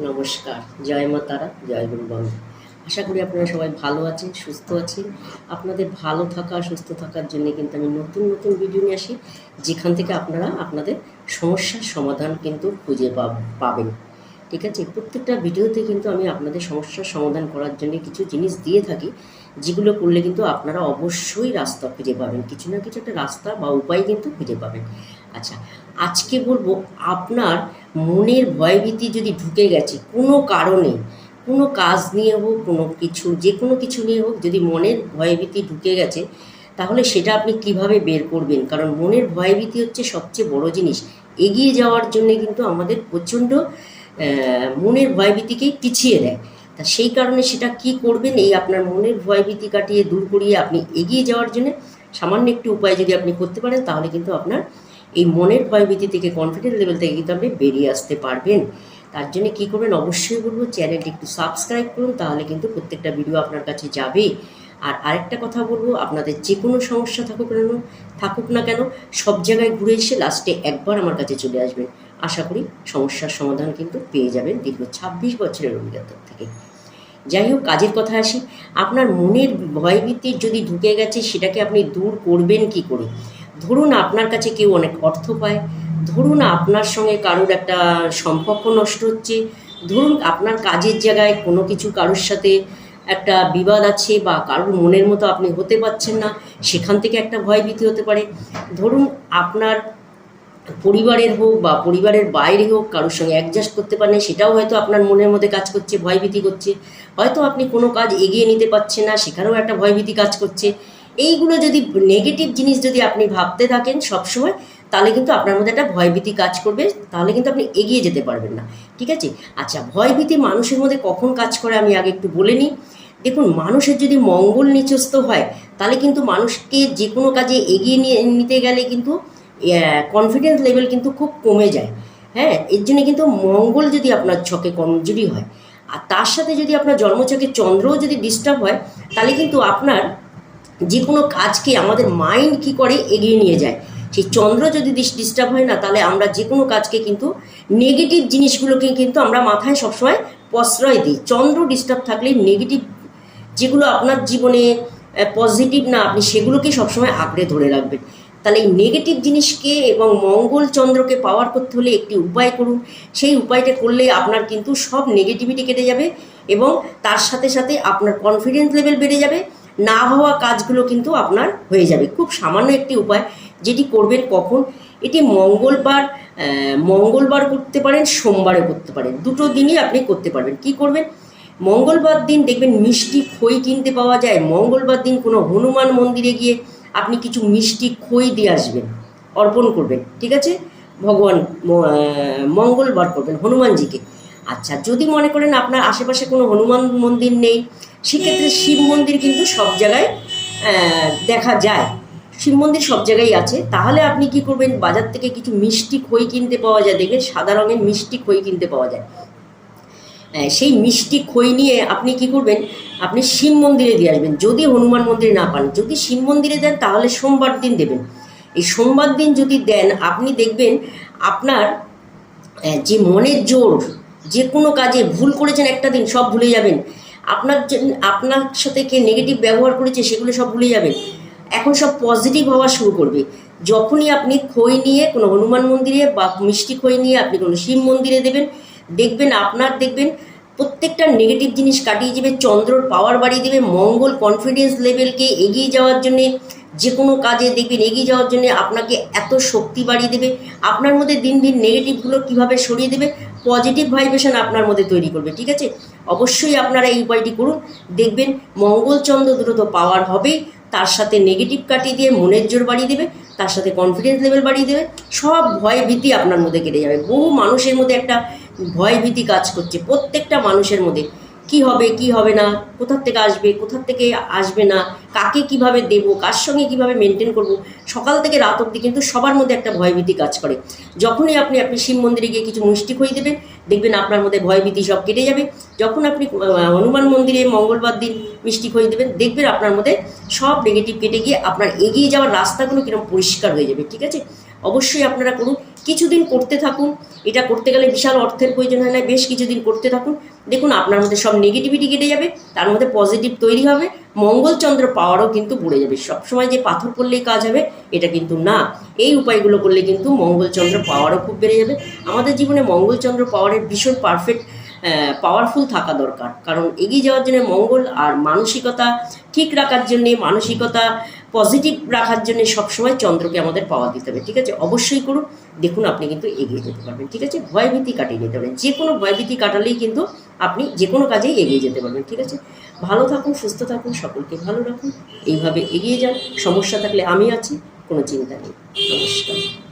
নমস্কার। জয় মা তারা, জয় গুরু বন্ধু আশা করি আপনারা সবাই ভালো আছেন, সুস্থ আছেন। আপনাদের ভালো থাকা, সুস্থ থাকার জন্য কিন্তু আমি নতুন নতুন ভিডিও নিয়ে আসি, যেখান থেকে আপনারা আপনাদের সমস্যার সমাধান কিন্তু খুঁজে পাব- পাবেন। ঠিক আছে? প্রত্যেকটা ভিডিওতে কিন্তু আমি আপনাদের সমস্যার সমাধান করার জন্য কিছু জিনিস দিয়ে থাকি, যেগুলো করলে কিন্তু আপনারা অবশ্যই রাস্তা খুঁজে পাবেন। কিছু না কিছু একটা রাস্তা বা উপায় কিন্তু খুঁজে পাবেন। আচ্ছা আজকে বলব আপনার মনের ভয়ভীতি যদি ঢুকে গেছে, কোনো কারণে, কোনো কাজ নিয়ে হোক, কোনো কিছু, যে কোনো কিছু নিয়ে হোক, যদি মনের ভয়ভীতি ঢুকে গেছে, তাহলে সেটা আপনি কীভাবে বের করবেন? কারণ মনের ভয়ভীতি হচ্ছে সবচেয়ে বড় জিনিস। এগিয়ে যাওয়ার জন্য কিন্তু আমাদের প্রচণ্ড মনের ভয়ভীতিকেই পিছিয়ে দেয়। তা সেই কারণে সেটা কি করবেন? এই আপনার মনের ভয়ভীতি কাটিয়ে দূর করিয়ে আপনি এগিয়ে যাওয়ার জন্য সামান্য একটি উপায় যদি আপনি করতে পারেন, তাহলে কিন্তু আপনার এই মনের ভয়ভীতি থেকে কনফিডেন্স লেভেল থেকে কিন্তু আপনি বেরিয়ে আসতে পারবেন। তার জন্য কী করবেন অবশ্যই বলব চ্যানেলটি একটু সাবস্ক্রাইব করুন, তাহলে কিন্তু প্রত্যেকটা ভিডিও আপনার কাছে যাবে। আর আরেকটা কথা বলব, আপনাদের যে কোনো সমস্যা থাকুক না থাকুক না কেন, সব জায়গায় ঘুরে এসে লাস্টে একবার আমার কাছে চলে আসবেন। আশা করি সমস্যার সমাধান কিন্তু পেয়ে যাবেন দীর্ঘ ছাব্বিশ বছরের অভিজ্ঞতার থেকে। যাই হোক, কাজের কথা আসি। আপনার মনের ভয়ভীতি যদি ঢুকে গেছে, সেটাকে আপনি দূর করবেন কি করে? ধরুন আপনার কাছে কেউ অনেক অর্থ পায়, ধরুন আপনার সঙ্গে কারোর একটা সম্পর্ক নষ্ট হচ্ছে, ধরুন আপনার কাজের জায়গায় কোনো কিছু কারোর সাথে একটা বিবাদ আছে বা কারোর মনের মতো আপনি হতে পারছেন না, সেখান থেকে একটা ভয়ভীতি হতে পারে। ধরুন আপনার পরিবারের হোক বা পরিবারের বাইরে হোক কারোর সঙ্গে অ্যাডজাস্ট করতে পারেন, সেটাও হয়তো আপনার মনের মধ্যে কাজ করছে ভয়ভীতি করছে। হয়তো আপনি কোনো কাজ এগিয়ে নিতে পারছেন না, সেখানেও একটা ভয়ভীতি কাজ করছে। এইগুলো যদি নেগেটিভ জিনিস যদি আপনি ভাবতে থাকেন সবসময়, তাহলে কিন্তু আপনার মধ্যে একটা ভয়ভীতি কাজ করবে, তাহলে কিন্তু আপনি এগিয়ে যেতে পারবেন না, ঠিক আছে? আচ্ছা ভয়ভীতি মানুষের মধ্যে কখন কাজ করে আমি আগে একটু বলে নিই। দেখুন, মানুষের যদি মঙ্গল নিচস্ত হয়, তাহলে কিন্তু মানুষকে যে কোনো কাজে এগিয়ে নিয়ে নিতে গেলে কিন্তু কনফিডেন্স লেভেল কিন্তু খুব কমে যায়। হ্যাঁ এর জন্য কিন্তু মঙ্গল যদি আপনার ছকে কমজোরি হয়, আর তার সাথে যদি আপনার জন্মছকে চন্দ্রও যদি ডিস্টার্ব হয়, তাহলে কিন্তু আপনার যে কোনো কাজকে আমাদের মাইন্ড কি করে এগিয়ে নিয়ে যায়? সেই চন্দ্র যদি ডিস্টার্ব হয় না, তাহলে আমরা যে কোনো কাজকে কিন্তু নেগেটিভ জিনিসগুলোকে কিন্তু আমরা মাথায় সবসময় প্রশ্রয় দিই। চন্দ্র ডিস্টার্ব থাকলে নেগেটিভ যেগুলো আপনার জীবনে পজিটিভ না, আপনি সেগুলোকে সবসময় আঁকড়ে ধরে রাখবেন। তাহলে এই নেগেটিভ জিনিসকে এবং মঙ্গল চন্দ্রকে পাওয়ার করতে হলে একটি উপায় করুন। সেই উপায়টা করলে আপনার কিন্তু সব নেগেটিভিটি কেটে যাবে এবং তার সাথে সাথে আপনার কনফিডেন্স লেভেল বেড়ে যাবে। না হওয়া কাজগুলো কিন্তু আপনার হয়ে যাবে। খুব সামান্য একটি উপায় যেটি করবেন কখন? এটি মঙ্গলবার মঙ্গলবার করতে পারেন সোমবারে করতে পারেন। দুটো দিনই আপনি করতে পারবেন। কি করবেন? মঙ্গলবার দিন দেখবেন মিষ্টি খই কিনতে পাওয়া যায়। মঙ্গলবার দিন কোনো হনুমান মন্দিরে গিয়ে আপনি কিছু মিষ্টি খই দিয়ে আসবেন, অর্পণ করবেন, ঠিক আছে? ভগবান মঙ্গলবার করবেন, হনুমানজিকে। আচ্ছা যদি মনে করেন আপনার আশেপাশে কোনো হনুমান মন্দির নেই, সেক্ষেত্রে শিব মন্দির কিন্তু সব জায়গায় দেখা যায়। শিব মন্দির সব জায়গায় আছে। তাহলে আপনি কি করবেন, বাজার থেকে কিছু মিষ্টি খই কিনতে পাওয়া যায়। দেখবেন সাদা রঙের মিষ্টি খই কিনতে পাওয়া যায়। সেই মিষ্টি খই নিয়ে আপনি কি করবেন, আপনি শিব মন্দিরে দিয়ে আসবেন। যদি হনুমান মন্দিরে না পান, যদি শিব মন্দিরে দেন, তাহলে সোমবার দিন দেবেন। এই সোমবার দিন যদি দেন, আপনি দেখবেন আপনার যে মনের জোর যে কোনো কাজে ভুল করেছেন একটা দিন, সব ভুলে যাবেন। আপনার আপনার সাথে কে নেগেটিভ ব্যবহার করেছে সেগুলো সব ভুলে যাবেন। এখন সব পজিটিভ হওয়া শুরু করবে। যখনই আপনি খই নিয়ে কোনো হনুমান মন্দিরে বা মিষ্টি খই নিয়ে আপনি কোনো শিব মন্দিরে দেবেন, দেখবেন, আপনার দেখবেন প্রত্যেকটা নেগেটিভ জিনিস কাটিয়ে যাবে চন্দ্রর পাওয়ার বাড়িয়ে দেবে, মঙ্গল কনফিডেন্স লেভেলকে এগিয়ে যাওয়ার জন্যে যে কোনো কাজে দেখবেন এগিয়ে যাওয়ার জন্য আপনাকে এত শক্তি বাড়িয়ে দেবে। আপনার মধ্যে দিন দিন নেগেটিভগুলো কীভাবে সরিয়ে দেবে পজিটিভ ভাইব্রেশন আপনার মধ্যে তৈরি করবে, ঠিক আছে? অবশ্যই আপনারা এই উপায়টি করুন। দেখবেন মঙ্গলচন্দ্র দ্রুত পাওয়ার হবেই তার সাথে নেগেটিভ কাটিয়ে দিয়ে মনের জোর বাড়িয়ে দেবে, তার সাথে কনফিডেন্স লেভেল বাড়িয়ে দেবে, সব ভয় ভীতি আপনার মধ্যে কেটে যাবে। বহু মানুষের মধ্যে একটা ভয় ভীতি কাজ করছে, প্রত্যেকটা মানুষের মধ্যে। কি হবে কি হবে না, কোথার থেকে আসবে, কোথার থেকে আসবে না, কাকে কীভাবে দেবো, কার সঙ্গে কীভাবে মেনটেন করব, সকাল থেকে রাত অবধি কিন্তু সবার মধ্যে একটা ভয়ভীতি কাজ করে। যখনই আপনি আপনি শিব মন্দিরে গিয়ে কিছু মিষ্টি খই দেবেন, দেখবেন আপনার মধ্যে ভয়ভীতি সব কেটে যাবে। যখন আপনি হনুমান মন্দিরে মঙ্গলবার দিন মিষ্টি খই দেবেন, দেখবেন আপনার মধ্যে সব নেগেটিভ কেটে গিয়ে আপনার এগিয়ে যাওয়ার রাস্তাগুলো কীরকম পরিষ্কার হয়ে যাবে, ঠিক আছে? অবশ্যই আপনারা করুন। কিছুদিন করতে থাকুন, এটা করতে গেলে বিশাল অর্থের প্রয়োজন হয় না, বেশ কিছুদিন করতে থাকুন। দেখুন, আপনার মধ্যে সব নেগেটিভিটি কেটে যাবে, তার মধ্যে পজিটিভ তৈরি হবে, মঙ্গলচন্দ্র পাওয়ারও কিন্তু পড়ে যাবে। সবসময় যে পাথর করলেই কাজ হবে, এটা কিন্তু না। এই উপায়গুলো করলে কিন্তু মঙ্গলচন্দ্র পাওয়ারও খুব বেড়ে যাবে। আমাদের জীবনে মঙ্গলচন্দ্র পাওয়ারের ভীষণ পারফেক্ট পাওয়ারফুল থাকা দরকার। কারণ এগিয়ে যাওয়ার জন্য মঙ্গল আর মানসিকতা ঠিক রাখার জন্যে, মানসিকতা পজিটিভ রাখার জন্য সবসময় চন্দ্রকে আমাদের পাওয়া দিতে হবে, ঠিক আছে? অবশ্যই করুন। দেখুন, আপনি কিন্তু এগিয়ে যেতে পারবেন, ঠিক আছে? ভয়ভীতি কাটিয়ে নিতে পারবেন। যে কোনো ভয়ভীতি কাটালেই কিন্তু আপনি যে কোনো কাজেই এগিয়ে যেতে পারবেন, ঠিক আছে? ভালো থাকুন, সুস্থ থাকুন, সকলকে ভালো রাখুন। এইভাবে এগিয়ে যান। সমস্যা থাকলে আমি আছি, কোনো চিন্তা নেই। নমস্কার।